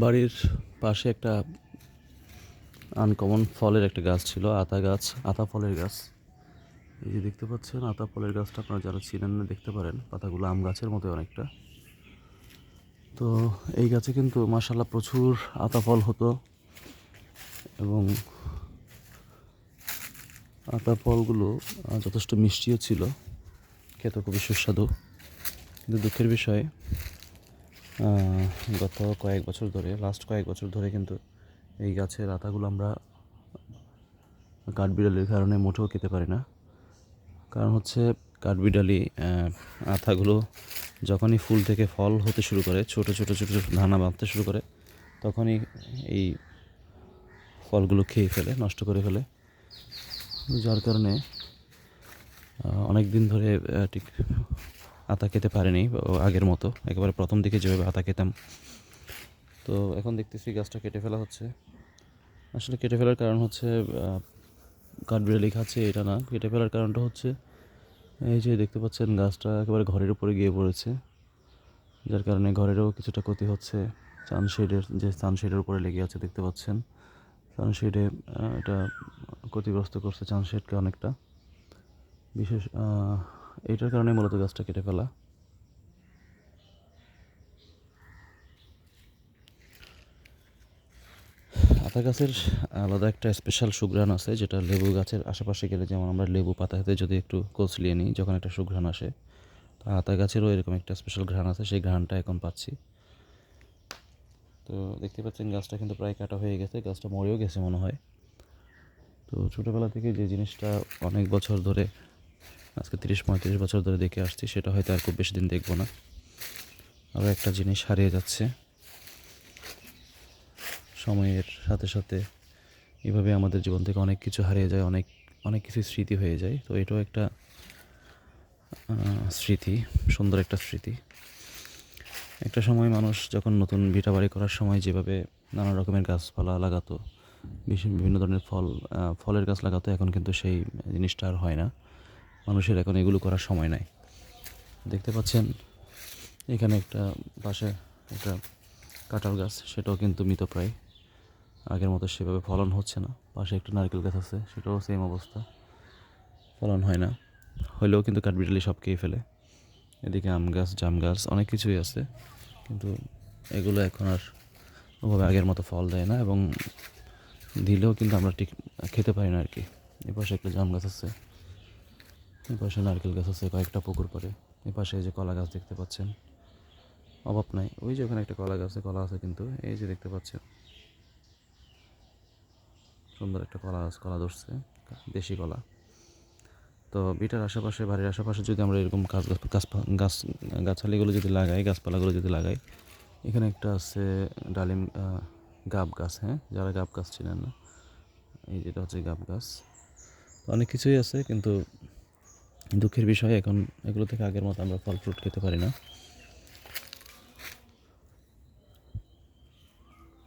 বাড়ির পাশে একটা আনকমন ফলের একটা গাছ ছিল, আতা গাছ, আতা ফলের গাছ। এই যে দেখতে পাচ্ছেন, আতা ফলের গাছটা আপনারা যারা চিনেন না দেখতে পারেন, পাতাগুলো আম গাছের মতো অনেকটা। তো এই গাছে কিন্তু মাসাল্লাহ প্রচুর আতা ফল হতো এবং আতা ফলগুলো যথেষ্ট মিষ্টিও ছিল, খেতে খুবই সুস্বাদু। কিন্তু দুঃখের বিষয় গত কয়েক বছর ধরে লাস্ট কয়েক বছর ধরে কিন্তু এই গাছের আতাগুলো আমরা কাঠবিড়ালির কারণে মোটেও খেতে পারি না। কারণ হচ্ছে কাঠবিড়ালি আহ, আতাগুলো যখনই ফুল থেকে ফল হতে শুরু করে ছোট ছোট ছোট ছোট দানা বাঁধতে শুরু করে তখনই এই ফলগুলো খেয়ে ফেলে নষ্ট করে ফেলে। যার কারণে অনেক দিন ধরে ঠিক আতা খেতে পারিনি আগের মতো। একেবারে প্রথম দিকে যেভাবে আতা খেতাম। তো এখন দেখতেছি গাছটা কেটে ফেলা হচ্ছে। আসলে কেটে ফেলার কারণ হচ্ছে কাঠবিড়ালি খাচ্ছে, এটা না। কেটে ফেলার কারণটা হচ্ছে, এই যে দেখতে পাচ্ছেন গাছটা একেবারে ঘরের উপরে গিয়ে পড়েছে। যার কারণে ঘরেরও কিছুটা ক্ষতি হচ্ছে। সানশেডের যে সানশেডের উপরে লেগে আছে দেখতে পাচ্ছেন। সানশেডে এটা ক্ষতিগ্রস্ত করছে সানশেডকে অনেকটা। বিশেষ এইটার কারণে মূলত গাছটা কেটে ফেলা। আতা গাছের আলাদা একটা স্পেশাল সুঘ্রাণ আছে, যেটা লেবু গাছের আশেপাশে গেলে যেমন আমরা লেবু পাতাতে যদি একটু কচলিয়ে নিই, যখন একটা সুঘ্রাণ আসে, তো আতা গাছেরও এরকম একটা স্পেশাল ঘ্রাণ আছে, সেই ঘ্রাণটা এখন পাচ্ছি। তো দেখতে পাচ্ছেন গাছটা কিন্তু প্রায় কাটা হয়ে গেছে, গাছটা মরেও গেছে মনে হয়। তো ছোটোবেলা থেকে যে জিনিসটা অনেক বছর ধরে আজকে তিরিশ পঁয়ত্রিশ বছর ধরে দেখে আসছি, সেটা হয়তো আর খুব বেশি দিন দেখব না। আরও একটা জিনিস হারিয়ে যাচ্ছে। সময়ের সাথে সাথে এভাবে আমাদের জীবন থেকে অনেক কিছু হারিয়ে যায়, অনেক অনেক কিছু স্মৃতি হয়ে যায়। তো এটাও একটা স্মৃতি, সুন্দর একটা স্মৃতি। একটা সময় মানুষ যখন নতুন ভিটা বাড়ি করার সময় যেভাবে নানা রকমের গাছপালা লাগাতো বিভিন্ন ধরনের ফল ফলের গাছ লাগাতো, এখন কিন্তু সেই জিনিসটা আর হয় না। মানুষের এখন এগুলো করার সময় নাই। দেখতে পাচ্ছেন, এখানে একটা পাশে একটা কাঁঠাল গাছ, সেটাও কিন্তু মৃতপ্রায় আগের মতো সেভাবে ফলন হচ্ছে না। পাশে একটা নারকেল গাছ আছে সেটাও সেম অবস্থা। ফলন হয় না। হলেও কিন্তু কাঠবিটালি সব খেয়ে ফেলে। এদিকে আম গাছ, জাম গাছ, অনেক কিছুই আছে। কিন্তু এগুলো এখন আর ওভাবে আগের মতো ফল দেয় না এবং দিলেও কিন্তু আমরা ঠিক খেতে পারি না আর কি। এ পাশে একটা জাম গাছ আছে। এ পাশে নারকেল গাছ আছে, কয়েকটা পুকুর পরে। এ পাশে এই যে কলা গাছ দেখতে পাচ্ছেন। অভাব নাই। ওই যে ওখানে একটা কলা গাছে কলা আছে কিন্তু, এই যে দেখতে পাচ্ছেন। সুন্দর একটা কলা গাছ, কলা ধরছে, দেশি কলা। তো বিটার আশেপাশে, বাড়ির আশেপাশে যদি আমরা এরকম গাছ গাছ গাছ গাছালিগুলো যদি লাগাই, গাছপালাগুলো যদি লাগাই, এখানে একটা আছে ডালিম গাব গাছ হ্যাঁ? যারা গাব গাছ ছিলেন না, এই যেটা হচ্ছে গাব গাছ। অনেক কিছুই আছে, কিন্তু দুঃখের বিষয় এখন এগুলো থেকে আগের মতো আমরা ফল ফ্রুট খেতে পারি না।